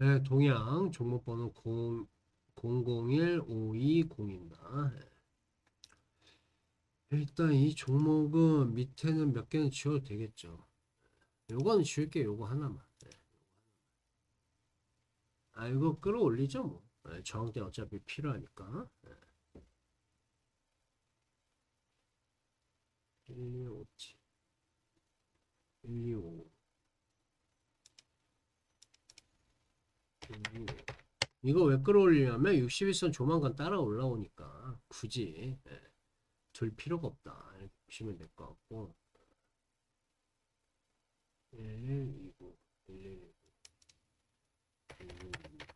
네, 동양 종목번호 0, 001520입니다. 예. 일단 이 종목은 밑에는 몇 개는 지워도 되겠죠. 요거는 지울게 요거 하나만. 예. 아 이거 끌어올리죠 뭐. 예, 저항대 어차피 필요하니까. 예. 125치 125 125 이거 왜 끌어올리냐면 61선 조만간 따라 올라오니까 굳이 예, 둘 필요가 없다 이렇게 보시면 될 것 같고 1129 1129 1129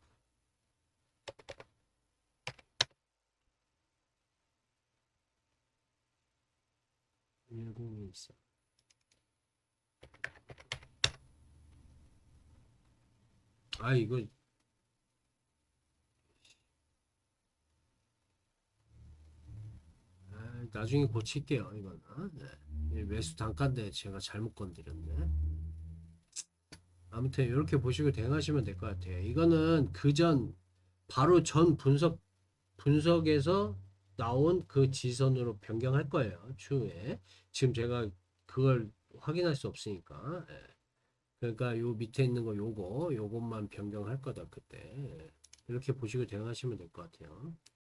1014 아 이거 아, 나중에 고칠게요 이거는. 네. 이 매수 단가인데 제가 잘못 건드렸네. 아무튼 이렇게 보시고 대응하시면 될 것 같아요. 이거는 그 전 바로 전 분석 분석에서 나온 그 지선으로 변경할 거예요 추후에. 지금 제가 그걸 확인할 수 없으니까. 예. 그러니까 요 밑에 있는 거 요거 요것만 변경할 거다 그때. 예. 이렇게 보시고 대응하시면 될 것 같아요